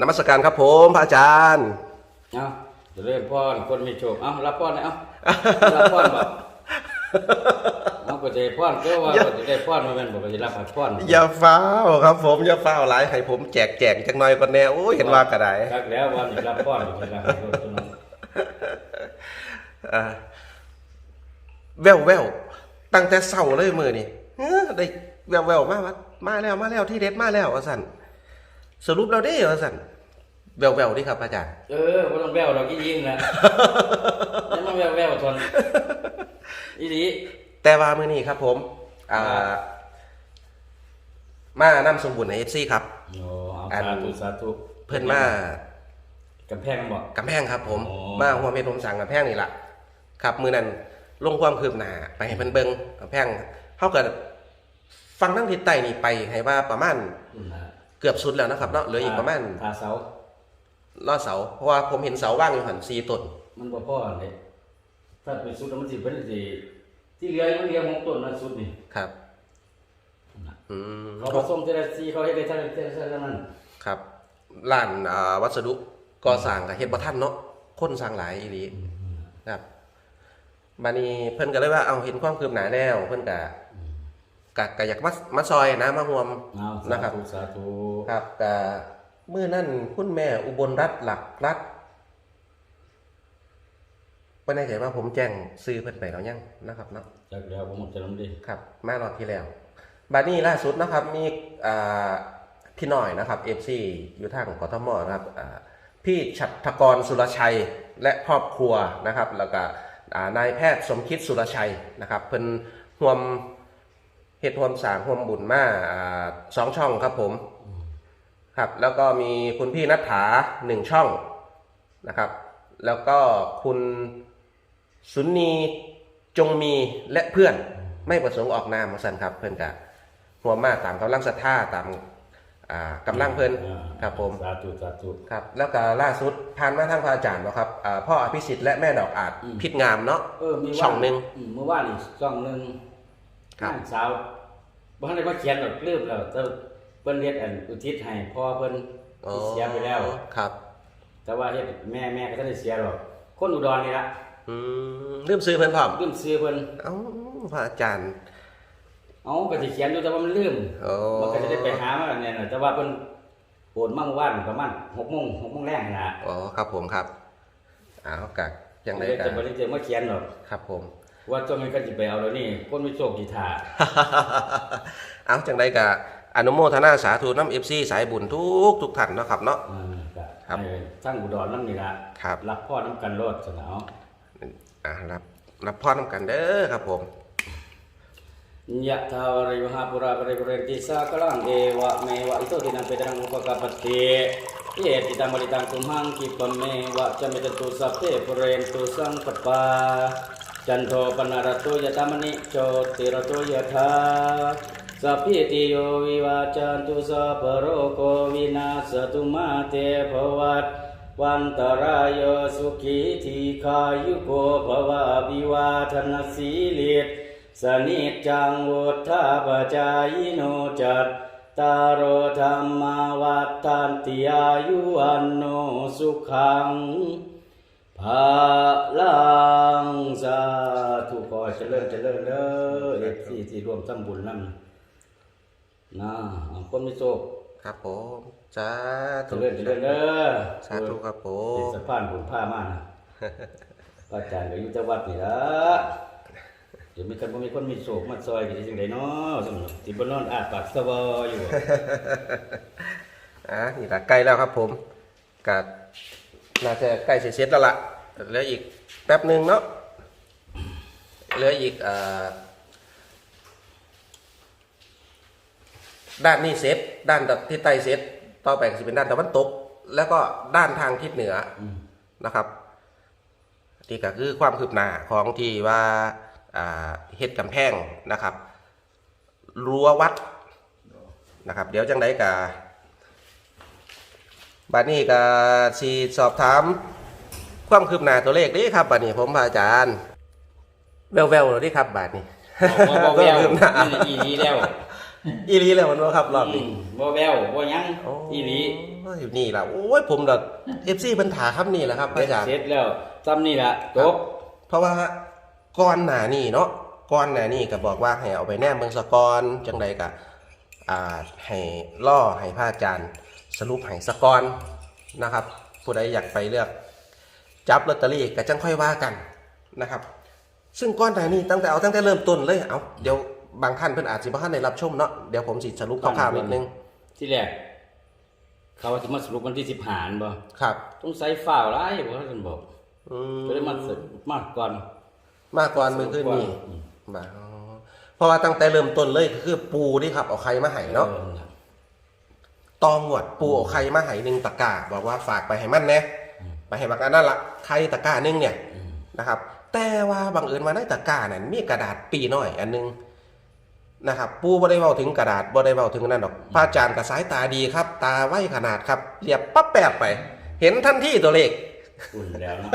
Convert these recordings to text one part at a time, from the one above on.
นมัสการครับผมพระอาจารย์ เอาจะเริ่มพ่อนคนมีโชคเอารับพ่อนเลยเอารับพ่อนบ่เอาก็จะได้พ่อนก็ว่าก็จะได้พ่อนมาเป็นบอกก็จะรับพ่อนอย่าฟ้าวครับผมอย่าฟ้าวหลายให้ผมแจกแจกจักหน่อยก่อนแน่โอ้ยเห็นว่ากระไดรักแล้วว่าจะรับพ่อนจะรับให้ตัวน้องอ่าแววแววตั้งแต่เศร้าเลยมือนี่เอ้อได้แววแววมาว่ามาแล้วมาแล้วที่เด็ดมาแล้วว่าสัน สรุปเราได้ว่าสันแววแววดิครับอาจารย์ เออบ่ต้องแววเรากี่ยิงนะยังมาแววแววทนอีดีแต่ว่ามือนี้ครับผมอ่ามานำสมบุญในเอฟซีครับโอ้เอาอันสาธุสาธุเพื่อนมากำแพงบ่กำแพงครับ ผมอ๋อมาหัวเพชรผมสั่งกำแพงนี่แหละครับ มือนั้นลงความคืบหน้าไปให้เพิ่นเบิงกำแพงเขาก็ฟังทั้งทิศใต้นี่ไปให้ว่าประมาณอืมนะ เกือบสุดแล้วนะครับเนาะเหลืออีกประมาณทาเสาล่อเสา เพราะว่าผมเห็นเสาว่างอยู่หันซีต้นมันบ่พอเลยถ้าเป็นสุดแล้วมันสิเป็นสิที่เหลือมันเหลือหกต้นนะสุดนี่ครับอืมเขาผสมเทเลซีเขาเฮ็ดได้เท่าเท่าเท่านั้นครับร้านอ่าวัสดุก่อสร้างกับเฮ็ดบ่ทันเนาะคนสร้างหลายอีหลีครับบัดนี้เพิ่นก็เลยว่าเอาเห็นความคืบหน้าแล้วเพิ่นก็ ก็ก็อยากมามาซอยนะมาร่วม เอานะสาครับ ธุสาธุครับก็มื้อนั้นคุณแม่อุบลรัตน์หลักรัฐบ่แน่ใจว่าผมแจ้งซื้อเพิ่นไปแล้วยังนะครับเนาะจักแล้วผมจะนำดิครับมารอบที่แล้วบัดนี้ล่าสุดนะครับมีอ่าพี่หน่อยนะครับเอฟซีอยู่ทางกทมนะครับอ่าพี่ฉัตรกรสุรชัยและครอบครัวนะครับ แล้วก็อ่านายแพทย์สมคิดสุรชัยนะครับเพิ่นห่วม เฮ็ดห่วมสร้างห่วมบุญมาอ่าสองช่องครับผม ครับ แล้วก็มีคุณพี่นัฐถาหนึ่งช่องนะครับ แล้วก็คุณสุนีจงมีและเพื่อนไม่ประสงค์ออกนามมาสันครับ เพื่อนกะหัวมากตามกำลังศรัทธาตามอ่ากำลังเพื่อนอ่าครับผม สาธุสาธุ ครับแล้วก็ล่าสุดผ่านมาทางพระอาจารย์เนาะครับอ่าพ่ออภิสิทธิ์และแม่ดอกอาจอืม พิษงามเนาะ เออมีว่าช่องหนึ่งมเมื่อวานอีกช่องหนึง ครับนางสาวบ่ทันได้มาเขียนหรอกลืมแล้วแต่เพิ่นเฮ็ดอันอุทิศให้พ่อเพิ่นที่เสียไปแล้ว ครับ แต่ว่าเฮ็ดแม่แม่ก็ทันได้เสียหรอกคนอุดรนี่ล่ะอืมลืมซื้อเพื่อนพร้อมลืมซื้อเพิ่นเอ้าพระอาจารย์ เอ้าก็สิเขียนอยู่แต่ว่ามันลืมโอ้มันก็จะได้ไปหามาเนี่ยน่ะแต่ว่าเพิ่นโอนมาเมื่อวานประมาณ6โมง6โมงแรงนี่ล่ะอ๋อ ครับผมครับอ้าวกะยังไงเลยกัจะนบ่ได้เจอมาเขียนหรอก ครับผม ว่าจนมันก็สิไปเอาแล้วนี่คนมีโชคกีทาเอาจังไดกะอนุโมทนาสาธุน้ำเอฟซีสายบุญทุกทุกท่านเนาะครับเนาะอ่าก็ครับให้ทั้งอุดรนำนี่ล่ะครับ รับพ่อน้ำกันโลดสนาวอ่ารับรับพรนำกันเด้อครับผม ยะทาวริวหาปุราปริปุเรนติสากลังเอวะเมวะอิโตตินังเปตังอุปกปปติเยติตังมริตังตุมหังกิปะเมวะจะเมตตุสัพเพปุเรนตุสังปปา จันโทปนารตุยตามณิโชติรตุยถาสัพพิติโยวิวาจันตุสัพโรโควินาศตุมาเตภวัตวันตรายโยสุขีทีขายุโกภวะวิวาทนสีลิตสนิจจังวุธาปจายโนจัตตารโธรรมาวัฏตันติอายุวันโนสุขัง ภาลังสาธุขอเจริญเจริญเด้อเอฟซีที่ร่วมทำบุญนั่นนะเอาคนไม่โชคครับผมสาเจธุริญเจริญเด้อสาธุครับผเป็นมสะพานบุญผ้ามานะพระอาจารย์ก็อยู่แต่วัดนี่ละเดี๋ยวมีคนบ่มีคนมีโศกมาซอยกันจังไดเนาะสำหรับที่บ่นอนอาปากสวออยู่อะนี่ละใกล้แล้วครับผมกัน่าจะใกล้เสร็จแล้วล่ะ เหลืออีกแป๊บหนึ่งเนาะเหลืออีกอ่าด้านนี้เสร็จด้านทิศใต้เสร็จต่อไปก็จะเป็นด้านตะวันตก แล้วก็ด้านทางทิศเหนืออมนะครับนี่ก็คือความคืบหน้าของที่ว่าอ่าเฮ็ดกำแพงนะครับรั้ววัดนะครับ เดี๋ยวจังไดกะบัดนี้ก็สีสอบถาม ความคืบหน้าตัวเลขนี่ครับบัดนี้ผมพระอาจารย์ แววๆเลยนี่ครับบัดนี้บ่บ่แววความคืบหน้านี่อีดีแล้ว อีหลีเลยมันว่าครับรอบนี้มบ่แววบ่หยังโอ้อีหลีอยู่นี่ล่ะโอ้ยผมแบบเอฟซีเพิ่นถาครับนี่แหละครับอาจารย์เสร็จแล้วซ้ำนี่ล่ะจบเพราะว่าก่อนหน้านี่เนาะก่อนหน้านี่ก็บอกว่าให้เอาไปแนมเมืองสกอนจังใดก็อ่าให้ล่อให้พระอาจารย์ สรุปให้สกอนนะครับผู้ใดอยากไปเลือก จับลอตเตอรี่ก็จังค่อยว่ากันนะครับ ซึ่งก้อนหน้านี้ตั้งแต่เอาตั้งแต่เริ่มต้นเลยเอาเดี๋ยวบางท่านเพิ่นอาจสิบ่ทันได้รับชมเนาะเดี๋ยวผมสิสรุปคร่าวๆนิดนึงที่แรกเขาว่าจะมาสรุปวันที่10หารบ่ครับ ต้องใส่ฝ้าวหลายบ่ท่านบอกอืมก็เลยมาสรุปมากก่อน มากกว่ามือขึ้นนี่อืมบ่าอ๋อเพราะว่าตั้งแต่เริ่มต้นเลยก็คือปูนี่ครับเอาใครมาให้เนาะออตองหวดปูเอาใครมาให้หนึ่งตะกร้าบอกว่าฝากไปให้มันแหนะ ไปให้บักอันนั่นละใครตะกร้าหนึงเนี่ยอืมนะครับ แต่ว่าบังเอิญมาในตะกร้านั้นมีกระดาษปีน้อยอันหนึงนะครับ ปูบ่ได้เว้าถึงกระดาษบ่ได้เว้าถึงนั่นดอกพระอาจารย์กับสายตาดีครับ ตาไวขนาดครับเรียบปั๊บแปบไป เห็นทันทีตัวเลข อุ่นแล้วเนาะ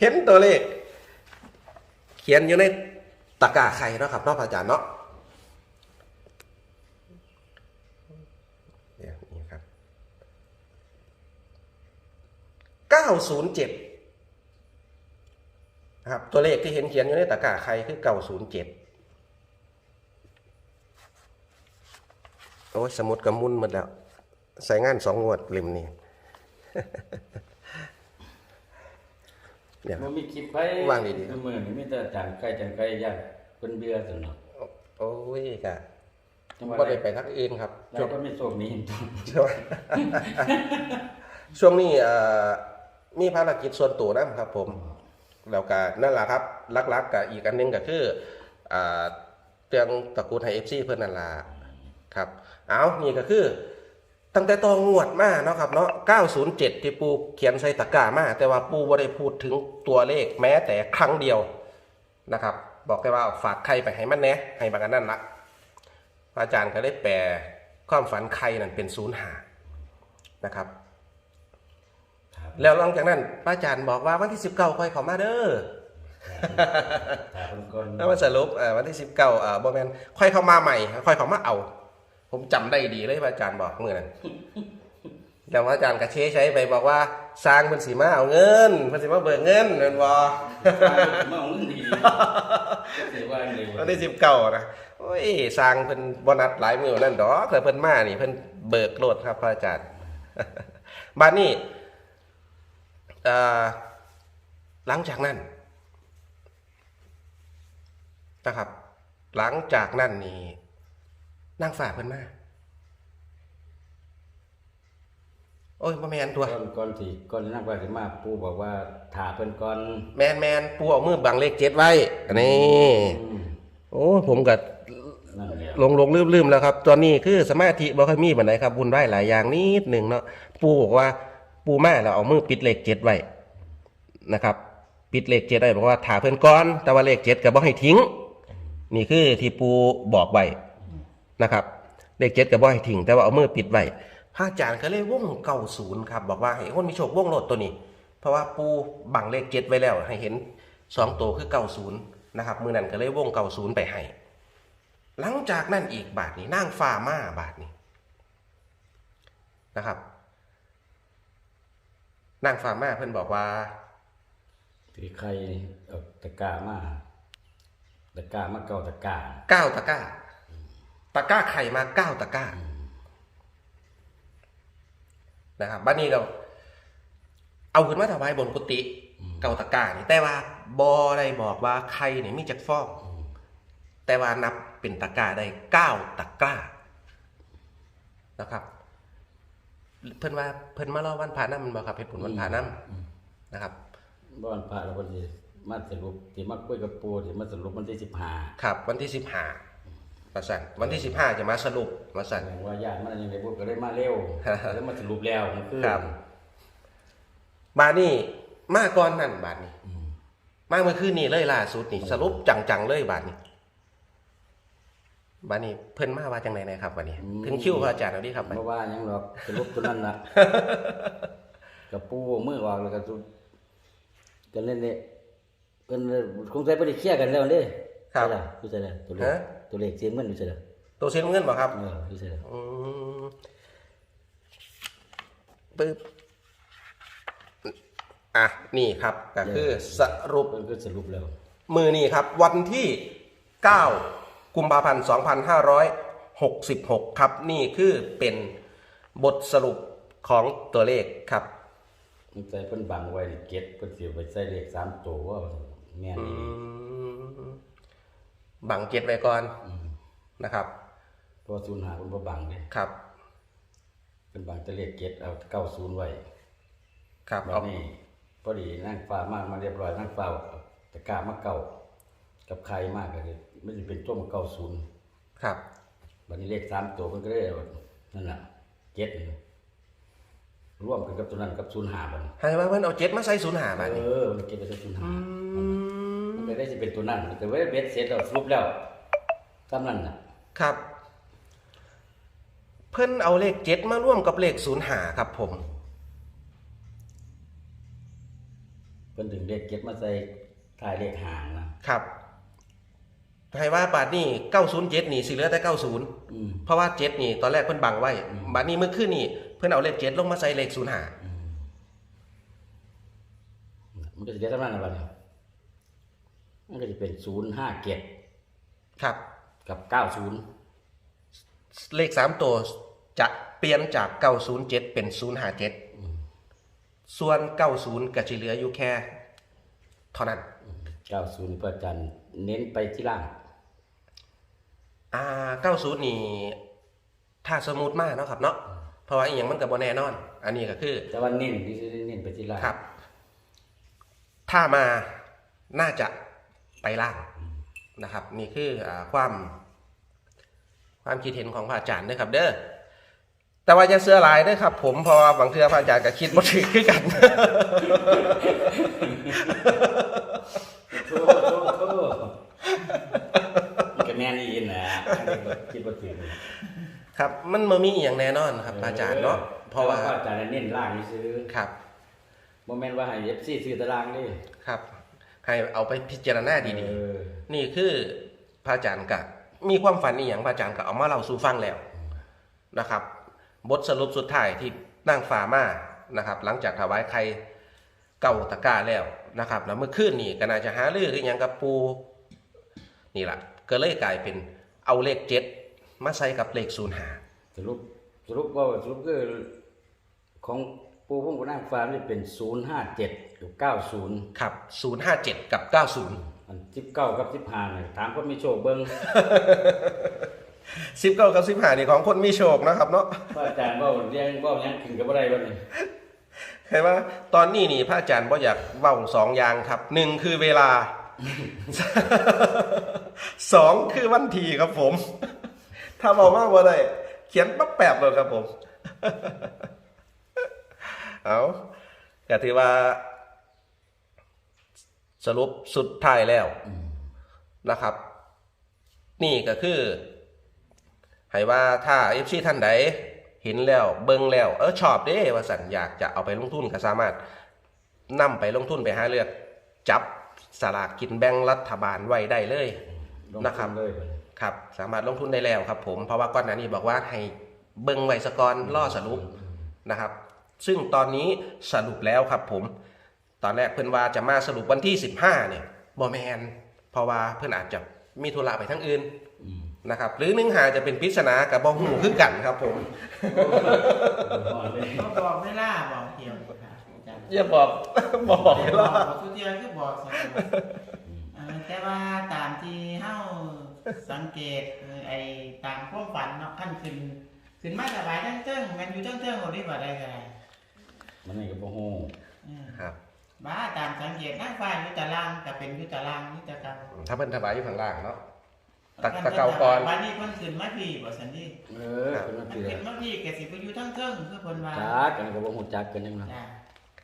เห็นตัวเลข เขียนอยู่ในตะกร้าไข่เนาะครับเนาะพระอาจารย์เนาะ 907นะครับตัวเลขที่เห็นเขียนอยู่ในตะกร้าใครคือ 907 โอ้สมุดกระมุนหมดแล้ว ใส่งานสองงวดริมนี่เนี่ยมันมีคลิปไว้วางดีๆมือนี่มีแต่จังไกลจังไกลยากเป็นเบียร์สนอโอ้ยกะว่าไปไปทักอื่นครับเราก็ไม่ส่งนี้ช่วงนี้อ่า มีภารกิจส่วนตัวนะครับผมแล้วก็นั่นแหละครับลักๆกับอีกอันหนึงก็คืออ่าเรื่องตระกูลไฮเอฟซีเพื่อนนั่นละครับเอานี่ก็คือ ตั้งแต่ตองงวดมาเนาะครับเนาะ 907 ที่ปูเขียนใส่ตะกร้ามา แต่ว่าปูบ่ได้พูดถึงตัวเลขแม้แต่ครั้งเดียวนะครับ บอกแค่ว่าฝากใครไปให้มันแน่ให้บางอันนั่นละพระอาจารย์ก็ได้แปลความฝันใครนั่นเป็นศูนย์หานะครับ แล้วหลังจากนั้นพระอาจารย์บอกว่าวันที่19ค่อยเข้ามาเด้อถามเพิ่นก่อนแล้วมาสรุปเอ่อวันที่19เอ่อบ่แม่นค่อยเข้ามาใหม่ ค่อยเข้ามาเอา ผมจำได้ดีเลยพระอาจารย์บอกเมื่อนั้นแล้วพระอาจารย์กระเชใช้ไปบอกว่าสร้างเพิ่นสิมาเอาเงินเพิ่นสิมาเบิกเงินแม่นบ่มาเอาเงินดีก็สิว่าเลยวันที่19นะโอ้ยสร้างเพิ่นบ่นัดหลายมื้อนั่นดอกแต่เพิ่นมานี่เพิ่นเบิกโลดครับพระอาจารย์บัดนี้เอ่อ หลังจากนั้นนะครับ หลังจากนั้นนี่นั่งฝ่าเพิ่นมาโอ้ยมาแมนตัวก่อนก่อนที่ก่อนที่นักว่าสิมาปู่บอกว่าถาเพิ่นก่อนแมนแมนปูเอามือบังเลขเจ็ดไว้อันนี้อืมโอ้ผมก็นั่นแหละลงลงลืมลืมแล้วครับ ตอนนี้คือสมาธิบ่ค่อยมีบันไดครับบุญไหวหลายอย่างนิดหนึ่งเนาะปูบอกว่า ปูแม่เราเอามือปิดเลขเจ็ดไว้นะครับ ปิดเลขเจ็ดได้บอกว่าถาเพิ่อนก่อน แต่ว่าเลขเจ็ดก็บ่ให้ทิ้ง นี่คือที่ปูบอกไว้นะครับ เลขเจ็ดก็บ่ให้ทิ้ง แต่ว่าเอามือปิดไว้พระอาจารย์ก็เลยวงเก้าศูนย์ครับ บอกว่าให้คนมีโชควงโลดตัวนี้ เพราะว่าปูบังเลขเจ็ดไว้แล้ว ให้เห็นสองตัวคือเก้าศูนย์นะครับมือนั้นก็เลยวงเก้าศูนย์ไปให้หลังจากนั้นอีกบาทนี้นั่งฟ้ามาบาทนี้นะครับ นั่งฟ้ามาเพื่อนบอกว่าถือใครเอาตะกร้ามาตะกร้ามาเก่าตะกร้าเก้าตะกร้า ตะกร้าไข่มาเก้าตะกร้านะครับบ้านนี้เรา เอาขึ้นมาถวายบนกุฏิเก้าตะกร้านี่แต่ว่าบอได้บอกว่าไข่นี่มีจักฟอกแต่ว่านับเป็นตะกร้าได้เก้าตะกร้านะครับ เพิ่นว่าเพิ่นมาเล่าวันพาน้ำมันบอกครับเป็นผลวันพาน้ำนะครับบ้านพระเราก็สิมาสรุปที่มาคุยกับปู่ที่มาสรุปวันที่15ครับ วันที่สิบห้ามาสั่นวันที่สิบห้าจะมาสรุปมาสั่นแสดงว่าญาติมันยังได้พูดก็เลยมาเร็วแล้วมาสรุปแล้วมันคือครับบาดนี้มาก่อนนั่นบาดนี้อืมมาเมื่อคืนนี้เลยล่าสุดนี่ สรุปจังๆเลยบาดนี้ บาดนี้เพิ่นมาว่าจังไหนนะครับบาดนี้ถึงคิวพระอาจารย์เอาดิครับบัดเพนี้ราะว่าหยังหรอกสรุปตัวนั้นน่ะกับปู่มือออกแล้วก็สุดกันเล่นเนี่ยเพิ่นคงใช้บ่ได้เคลียร์กันแล้วเด้ครับ ใช่ล่ะคือใช่ล่ะตัวลูกฮะ ตัวเลขเสียงเงินอยู่ใช่เหรอตัวเส้นเงินบ่ครับ เอออยู่ใช่เหรออืมปึ๊บอะนี่ครับก็คือสรุป เพิ่นก็สรุปแล้ว มือนี่ครับ วันที่ 9 กุมภาพันธ์ 2566 ครับ นี่คือเป็นบทสรุปของตัวเลขครับมันใจเพิ่นบังไว้นี่เก็ตเพิ่นสิเอาไปใส่เลขสามตัวว่าแม่นอือีมบังเก็ตไว้ก่อนนะครับ เพราะศูนย์หาเพิ่นบ่บังเด้ครับ เพิ่นบังแต่เลขเก็ตเอาเก้าศูนย์ไว้ครับบัเอาดนี้พอดีนั่งฟ้ามามาเรียบร้อยนั่งฟ้าเอาตะกร้ามาเก่ากับใครมากก็คือ มันสิเป็นต้มเก้าศูนย์ครับ บัดนี้เลขสามตัวเพิ่นก็ได้เอานั่นน่ะเก็ตนี่ร่วมกันกับตัวนั้นกับศูนย์หาบัดนี้ให้ว่าเพิ่นเอาเจ็ดมาใส่ศูนย์หามาเอนี่อมันเก็บไปใส่ศูนย์หาอืมมันก็ได้สิเป็นตัวนั้นแต่ว่าเบ็ดเสร็จแล้วสรุปแล้วตามนั้นน่ะ ครับ เพิ่นเอาเลขเจ็ดมาร่วมกับเลขศูนย์หาครับผม เพิ่นถึงเลขเก็ตมาใส่ท้ายเลขหางนะครับ ให้ว่าบาทนี่เก้าศูนย์เจ็ดนี่สิเหลือแต่เก้าศูนย์อืม เพราะว่าเจ็ดนี่ตอนแรกเพิ่นบังไว้บาทนี้เมื่อคืนนี่เพิ่นเอาเลขเจ็ดลงมาใส่เลขศูนย์หามันก็จะได้ตามนั้นน่ะบัดนี้มันก็จะเป็นศูนย์ห้าเก็ดครับ กับเก้าศูนย์เลขสามตัวจะเปลี่ยนจากเก้าศูนย์เจ็ดเป็นศูนย์หาเจ็ดส่วนเก้าศูนย์ก็จะเหลืออยู่แค่เท่านั้นเก้าศูนย์พระอาจารย์เน้นไปที่ล่าง อ่าเก้าศูนย์นี่ถ้าสมมุติมากเนาะครับเนาะเพราะว่าอีหยังมันก็บ่แน่นอน อันนี้ก็คือ แต่ว่าเน้นที่สุดเน้นไปที่ล่างครับ ถ้ามาน่าจะไปล่างนะครับ นี่คืออาความ ความคิดเห็นของพระอาจารย์นะครับ เด้อแต่ว่าอย่าเสื้อลายเด้อครับ ผมเพราะว่าบางเทื่อพระอาจารย์ก็คิดบ่ถึงคือกันโทษโทษโทษมั นก็แม่นอีนะคิดว่าถึงครับ มันบ่มีอหย่างแน่นอนครับพระอาจารย์เนาะเพราะว่าพระอาจารย์เน้นล่างนี่ซื้อครับบ่แม่นว่าให้ FC ซื้อตารางนี่ครับ ให้เอาไปพิจารณาดีเออๆ นี่คือพระอาจารย์ก็มีความฝันอีหยังพระอาจารย์ก็เอามาเล่าสู่ฟังแล้วนะครับ บทสรุปสุดท้ายที่นั่งฝ่ามานะครับ หลังจากถวายใครเก่าตะกร้าแล้วนะครับแล้วเมื่อคืนนี่ก็น่าจะหาลือหรือหยังกับปูนี่แหละ ก็เลยกลายเป็นเอาเลขเจ็ดมาใส่กับเลขศูนย์หาสรุปสรุปว่าสรุปคือของปูพุ่งกับนางฟ้านี่เป็น057กับ90ครับศูนย์ห้าเจ็ดกับเก้าศูนย์อัน19กับ15นี่ถามคนมีโชคเบิ่งสิบเก้ากับสิบห้านี่ของคนมีโชคนะครับเนาะพระอาจารย์เว้าเรียงเว้าหยังขึ้นกับบ่ได้บัดนี้เห็นไหมตอนนี้นี่พระอาจารย์บ่อยากเว้าสองอย่างครับหนึ่งคือเวลา สองคือวันทีครับผม ถ้าบอกมากว่าได้เขียนปั๊บแปบเลยครับผม เอาก็ถือว่า สรุปสุดท้ายแล้วนะครับ นี่ก็คือให้ว่าถ้าเอฟซีท่านใดเห็นแล้วเบิ่งแล้ว เออชอบเด้ว่าสันอยากจะเอาไปลงทุนก็สามารถนำไปลงทุนไปหาเลือก จับสลากกินแบ่งรัฐบาลไว้ได้เลย ลงนะครับเลยบัดนี้ครับ สามารถลงทุนได้แล้วครับ ผมเพราะว่าก่อนหน้านี้บอกว่าให้เบิ่งไว้สะก่อนล่อสรุป นะครับซึ่งตอนนี้สรุปแล้วครับผม ตอนแรกเพื่อนว่าจะมาสรุปวันที่ 15เนี่ยบอแมนเพราะว่าเพื่อนอาจจะมีธุระไปทั้งอื่นอืมนะครับหรือหนึ่งหาจะเป็นปริศนากับบอหูคือกันครับผมฮอดเลยก็บอกไม่ล่าบอกเกี่ยวค่ะอาจารย์อย่าบอก บอกแต่ให้บอล่ากบอกทุกเดียวคือบอกสองเอ่อ แต่ว่าตามที่เฮาสังเกตเอ่อไอ้ตามความฝันเนาะขั้นขึ้นขึ้นมาสบายทั้งเจิ้งแมันอยู่ทั้งเจิ้งหมดที่บ่ได้ก็ได้มันนี่ก็บ่ฮู้อืมครับบ้าตามสังเกตนั่งฟ้าอยู่ตารางก็เป็นอยู่ตารางนี่ตะเกาถ้าเพิ่นถบายอยู่ข้างล่างเนาะ ตะตะเกาก่อนวันนี้เพิ่นขึ้นมาพี่บ่สันดีเออเพิ่นว่ามันสิขึ้นมาพี่ก็สิไปอยู่ทั้งเจิ้งคือเพิ่นว่าจักอันนนก็บ่ฮู้จักกันจังนั้นจ้ะ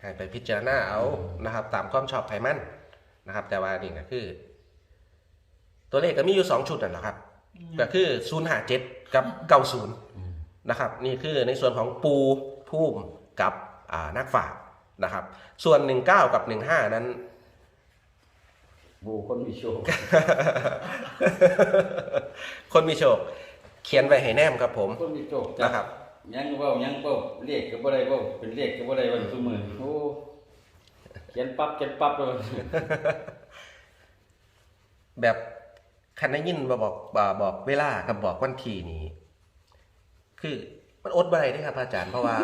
ให้ไปพิจารณาเอานะครับ ตามความชอบไผมันนะครับ แต่ว่านี่ก็คือ ตัวเลขก็มีอยู่สองชุดนั่นแหละครับ ก็คือ0 5 7กับ90นะครับ นี่คือในส่วนของปูพุ่มกับอ่านักฝากนะครับ ส่วน19กับ15นั้นบูคนมีโชค คนมีโชค เขียนไว้ให้แนมครับผม คนมีโชคนะครับยังเว้ายังเว้าเรียกก็บ่ได้เว้าเป็นเรียกก็บ่ได้วันซุมื้อโอ้เขียนปั๊บเขียนปั๊บเลยแบบ คันได้ยินมาบอกบาบอกเวลากับบอกวันที่นี้ คือมันอดบ่ได้เด้ครับอาจารย์เพราะว่า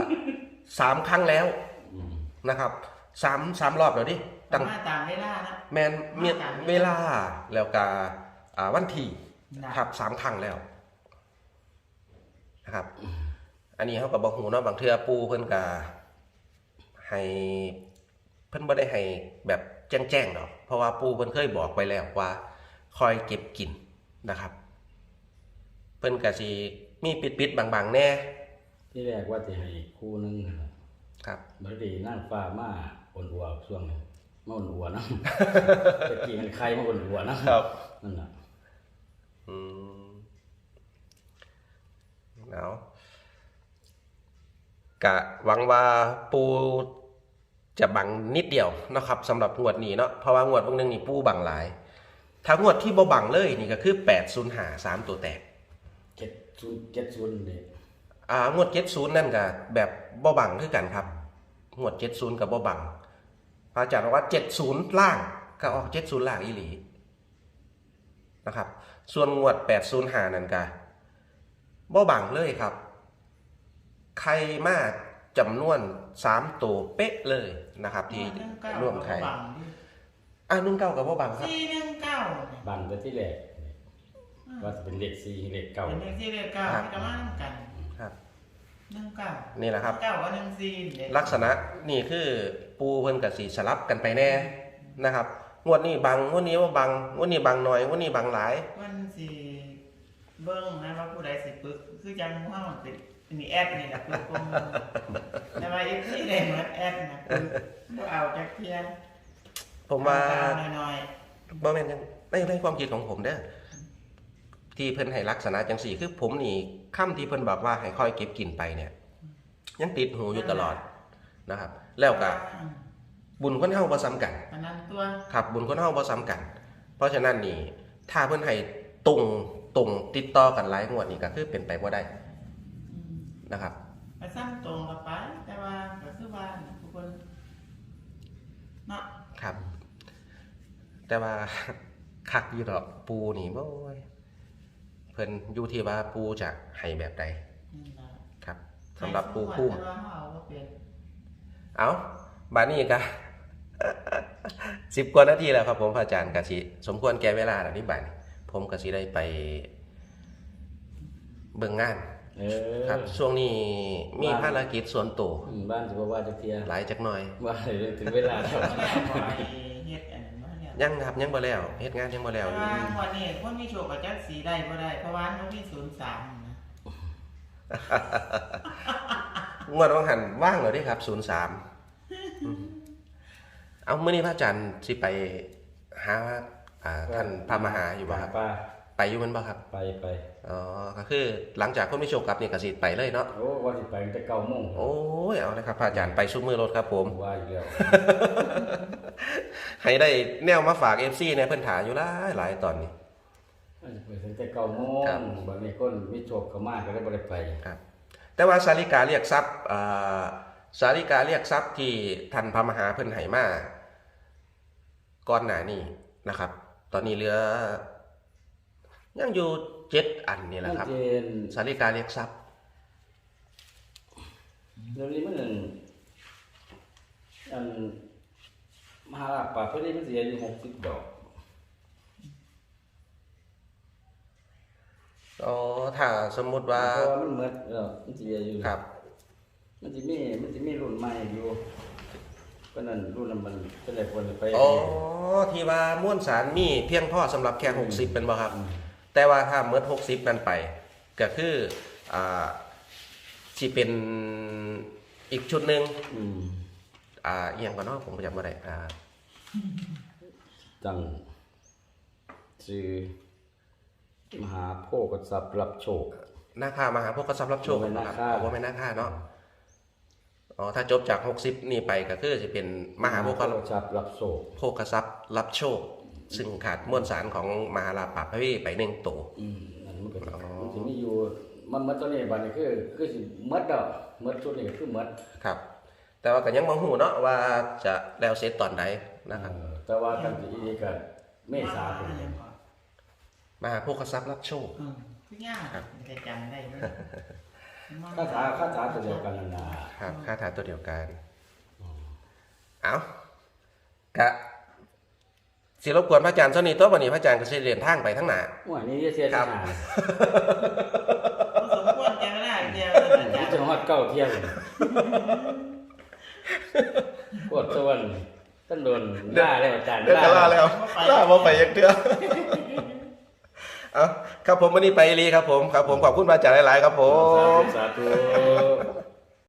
สามครั้งแล้วอืมนะครับสามสามรอบแล้วดิตั้งมาตามเวลานะแมนเมียเวลาแล้วก็อ่าวันที่นะครับสามครั้งแล้วนะครับ อันนี้เขากับบอกหูเนาะบางเทื่อปูเพิ่นก็ให้เพิ่นบ่ได้ให้แบบแจ้งๆดอก เพราะว่าปูเพิ่นเคยบอกไปแล้วว่า คอยเก็บกินนะครับ เพิ่นก็สิมีปิดๆบางๆแน่ที่แรกว่าสิให้คู่หนึงนะครับครับบัดนี้นั่งฟ้ามาอ่อนอัวช่วงหนึงมาอ่อนอัวนะตะกี้มันใครมาอ่อนอัวนะครับนั่นน่ะอืมเอากะหวังว่าปูจะบังนิดเดียวนะครับสำหรับงวดนี้เนาะเพราะว่างวดพวกนึงนี่ปูบังหลาย ถ้างวดที่บ่บังเลยนี่ก็คือ8 0 5 3ตัวแตก70 70นี่อ่างวด70นั่นก็แบบบ่บังคือกันครับ งวด70กับบ่บังพระอาจารย์บอกว่า70ล่างก็ออก70ล่างอีหลีนะครับ ส่วนงวด805นั่นก็บ่บังเลยครับ ใครมากจำนวน3ตัวเป๊ะเลยนะครับ ที่ร่วมใคร อ่านุ่นเก้ากับบ่บังครับ สี่หนึ่งเก้าเนี่ยบังแต่ที่แรกนี่ว่าจะเป็นเลข4เลขเก้าเป็นเลขที่เลขเก้าครับ ที่จะมาทำกันครับ หนึ่งเก้านี่แหละครับ เก้ากับหนึ่งสี่เด็กลักษณะนี่คือปูเพิ่นกับสีสลับกันไปแน่นะครับงวดนี้บางงวดนี้ว่าบางงวดนี้บางหน่อยงวดนี้บางหลาย มันสิเบิ้งนะว่าผู้ใดสิปึกคือจังว่ามันเป็นมีแอดนี่แหละปึกกงแต่ว่าเอฟซีได้เหมือนแอดนะปึกบ่เอาจักเทียน ผมว่าเอน้อยบ่แม่นยังในในความคิดของผมเด้อที่เพิ่นให้ลักษณะจังสี่ คือผมนี่ค่ำที่เพิ่นบอกว่าให้ค่อยเก็บกินไปเนี่ย ยังติดหูอยู่ตลอดนะครับ แล้วก็บุญคนเฮาบ่ซ้ำกันอันนั้นตัวครับ บุญคนเฮาบ่ซ้ำกัน เพราะฉะนั้นนี่ ถ้าเพิ่นให้ตรงตรงติดต่อกันหลายงวดนี่ก็คือเป็นไปบ่ได้อืมนะครับไปซ้ำตรงกับไป แต่ว่าก็คือว่าทุกคนเนาะ ครับ แต่ว่าคักอยู่ดอกปูนี่โอ้ยเพิ่นอยู่ที่ว่าปูจะให้แบบใดนี่ล่ะครับสำหรับปูพุ่มแต่ว่าเขาเอาบ่เป็นเอาบาดนี้ก็สิบกว่านาทีแล้วครับผมพระอาจารย์กะสิสมควรแก่เวลาแล้วนี่บาดนี้ผมกะสิได้ไป เบิ่งงานเออครับ ช่วงนี้มีภารกิจส่วนตัวอืมบ้านสิบ่ว่าจักเที่ยหลายจักหน่อยว่าถึงเวลาแล้ว ยยังครับยังบ่แล้วเฮ็ดงานยังบ่แล้วแต่อยู่ ว่าวันนี้คนมีโชคกับจักสีได้บ่ได้เพราะว่ามันมีศูนย์สามนะงวดวังหันว่างเลยดิครับศูนย์สามเอาเมื่อนี้พระอาจารย์สิไปหาอ่าท่านพระมหาอยู่บ่ครับ ป้า ไปอยู่มันบ่ครับ ไปไปอ๋อ ก็คือหลังจากคนไม่โชคกลับนี่ก็สิไปเลยเนาะ โอ้ว่าสิไปตั้งแต่9โมงโอ้ยเอาเลยครับพระอาจารย์ไปซุ้มมือรถครับผม ว่าอีกแล้วให้ได้แนวมาฝาก FC ในเพิ่นถาอยู่หลายหลายตอนนี้ว่าสิไปตั้งแต่9โมงครับบัดนี้คนมีโชคเข้ามาก็เลยบ่ได้ไปครับ แต่ว่าสาริกาเรียกทรัพย์อ่าสาริกาเรียกทรัพย์ที่ท่านพระมหาเพิ่นให้มาก่อนหน้านี้นะครับ ตอนนี้เหลือ ยังอยู่เจ็ดอันนี่แหละครับ เจนสาริกาเรียกทรัพย์เดี๋ยวนี้มันอันอันมหาลาภป่าเพิ่นนี่มันสิอายุ60ดอกอ๋อถ้าสมมุติว่า เพราะว่ามันหมดเออมันสิอายุครับ มันสิมีมันสิมีรุ่นใหม่อยู่เพราะนั้นรุ่นนั้นมันก็เลยควรจะไปอ๋อ ที่ว่าม้วนสารมีเพียงพอสำหรับแค่หกสิบเป็นบ่ครับ แต่ว่าถ้าเมื่อหกสิบนั้นไปก็คืออ่าที่เป็นอีกชุดหนึ่งอืมอ่าเอียงก่อนเนาะผมจำไม่ได้อ่าจังชื่อมหาโพกทรัพย์รับโชคนาคามหาพวกกระซับรับโชคบ่แม่นนะนาครับคาเอาว่าไม่นนาคาเนาะอ๋อถ้าจบจากหกสิบนี่ไปก็คือจะเป็นมหาโพกทรัพย์รับโชคโภกทรัพย์รับโชค ซึ่งขาดมวลสารของมหาลาปาพพี่ไปหนึ่งตัว อืมนั่นมันก็สิอ๋อมันสิมีอยู่มันมันตัวนี้บัดนี้คือคือสิหมดดอกหมดชุดนี้คือหมดครับ แต่ว่าก็ยังมองหูเนาะว่าจะแล้วเสร็จตอนไหนนะครับ เออแต่ว่ากันสิอีกก็เมษาพุ่นยังพอมาหาพวกกทรัพย์รับโชค อืมคือยากมันจะจำได้ไหมคาถาคาถาตัวเดียวกันนั่นน่ะครับค่าถาตัวเดียวกัน เอากะ สิรบกวนพระอาจารย์เท่านี้ตัววันนี้พระอาจารย์ก็สิเรียนทางไปทั้งหนา ว่านี่จะเสียครัที่บหาสมควรจะไม่ได้เดียวนี่จะฮอดเก้าเที่ยงปวดตัวนี่ต้นโดนด่าแล้วอาจารย์เดินกันล่าแล้วล่ามาไปยังเดือเอาครับผมวันนี้ไปรีครับผมครับผมขอบคุณพระอาจารย์หลาย ๆ ครับผม สาธุสาธุ